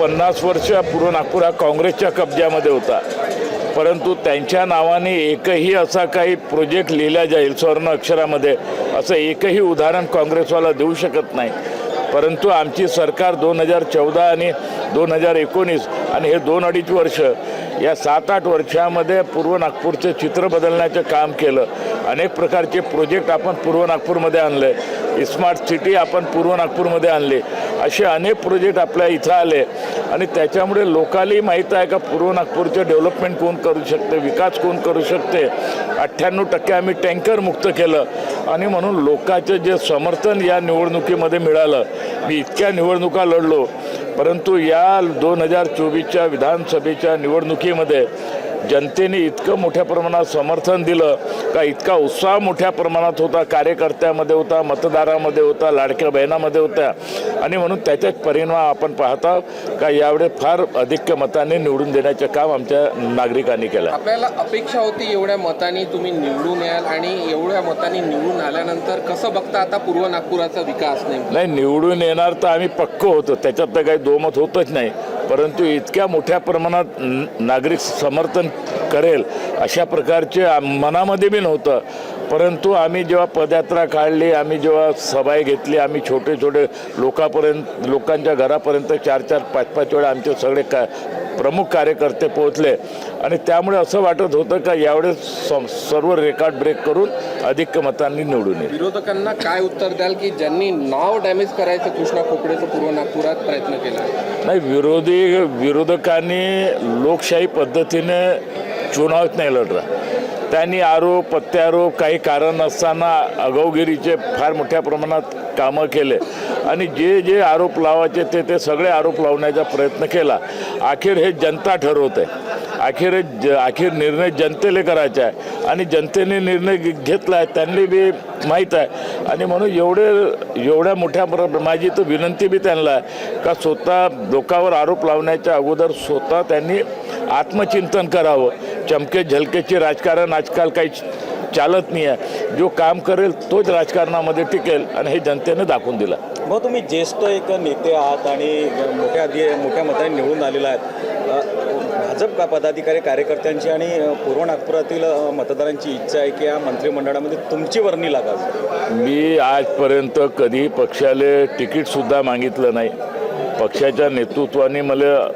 पन्नास वर्ष पूर्व नागपूर हा काँग्रेसच्या कब्ज्यामध्ये होता. परंतु त्यांच्या नावाने एकही असा काही प्रोजेक्ट लिहिला जाईल स्वर्ण अक्षरामध्ये असं एकही उदाहरण काँग्रेसवाला देऊ शकत नाही. परंतु आमची सरकार दोन हजार चौदा आणि दोन हजार एकोणीस आणि हे दोन अडीच वर्ष या सात आठ वर्षामध्ये पूर्व नागपूरचं चित्र बदलण्याचं काम केलं. अनेक प्रकारचे प्रोजेक्ट आपण पूर्व नागपूरमध्ये आणले. स्मार्ट सिटी आपण पूर्व नागपूरमध्ये आणली. असे अनेक प्रोजेक्ट आपल्या इथं आले. आणि त्याच्यामुळे लोकालाही माहीत आहे का पूर्व नागपूरचं डेव्हलपमेंट कोण करू शकते विकास कोण करू शकते? अठ्ठ्याण्णव टक्के आम्ही टँकर मुक्त केलं. आणि म्हणून लोकांचं जे समर्थन या निवडणुकीमध्ये मिळालं मी इतक्या निवडणुका लढलो. परंतु या दोन हजार चोवीसच्या विधानसभेच्या निवडणुकीमध्ये जनतेने इतकं मोठ्या प्रमाणात समर्थन दिलं का इतका उत्साह मोठ्या प्रमाणात होता कार्यकर्त्यामध्ये होता मतदारामध्ये होता लाडक्या बहिणामध्ये होत्या. आणि म्हणून त्याच्याच परिणाम आपण पाहता का यावेळी फार अधिक मताने निवडून देण्याचं काम आमच्या नागरिकांनी केलं. आपल्याला अपेक्षा होती एवढ्या मतांनी तुम्ही निवडून याल आणि एवढ्या मतांनी निवडून आल्यानंतर कसं बघता आता पूर्व नागपुराचा विकास नेमका? नाही निवडून येणार तर आम्ही पक्क होतो. त्याच्यात तर काही दोमत होतच नाही. परंतु इतक्या मोठ्या प्रमाणात नागरिक समर्थन करेल अशा प्रकारचे मनामध्ये बी नव्हतं. परंतु आम्ही जेव्हा पदयात्रा काढली आम्ही जेव्हा सभाई घेतली आम्ही छोटे छोटे लोकापर्यंत लोकांच्या घरापर्यंत चार चार पाच पाच वेळा आमचे सगळे का प्रमुख कार्यकर्ते पोहोचले. आणि त्यामुळे असं वाटत होतं का यावेळेस सर्व रेकॉर्ड ब्रेक करून अधिक मतांनी निवडून येईल. विरोधकांना काय उत्तर द्याल की ज्यांनी नाव डॅमेज करायचं कृष्णा खोपडेचं पूर्व नागपुरात प्रयत्न केला? नाही विरोधी विरोधकांनी लोकशाही पद्धतीने चुनावच नाही लढला त्यांनी आरोप प्रत्यारोप काही कारण नसताना आगाऊगिरीचे फार मोठ्या प्रमाणात कामं केले. आणि जे जे आरोप लावायचे ते ते सगळे आरोप लावण्याचा प्रयत्न केला. अखेर हे जनता ठरवत आहे. अखेर हे ज अखेर निर्णय जनतेला करायचा आहे. आणि जनतेने निर्णय घेतला आहे त्यांनी बी माहीत आहे. आणि म्हणून एवढे एवढ्या मोठ्या प्र माझी तर विनंती बी त्यांना आहे का स्वतः लोकांवर आरोप लावण्याच्या अगोदर स्वतः त्यांनी आत्मचिंतन करावं. चमके झलकेचे राजकारण आजकाल काही चालत नाही आहे जो काम करेल तोच राजकारणामध्ये टिकेल आणि हे जनतेने दाखवून दिलं. मग तुम्ही ज्येष्ठ एक नेते आहात आणि मोठ्या आधी मोठ्या मताने निवडून आलेला आहेत. अ, भाजप का पदाधिकारी कार्यकर्त्यांची आणि पूर्व नागपुरातील मतदारांची इच्छा आहे की या मंत्रिमंडळामध्ये तुमची वर्णी लागावी मी आजपर्यंत कधी पक्षाला तिकीटसुद्धा मागितलं नाही. पक्षाच्या नेतृत्वाने मला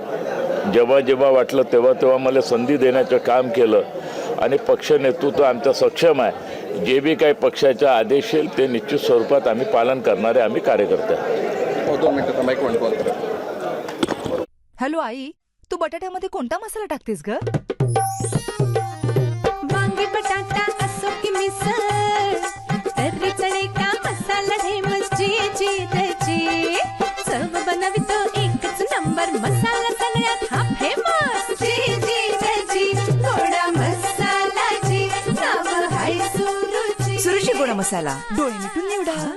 जेव्हा जेव्हा वाटलं तेव्हा तेव्हा मला संधी देण्याचं काम केलं. आणि पक्ष नेतृत्व आमचं सक्षम आहे. जे बी काही पक्षाचा आदेश येईल ते निश्चित स्वरूपात आम्ही पालन करणारे आम्ही कार्यकर्ते हो हॅलो आई तू बटाट्यामध्ये कोणता मसाला टाकतेस ग? वांगी बटाटा असो की मिसळ मसाला जी नाव हाय सुरुची सुरुची गोडा मसाला डोळे मिटून निवडा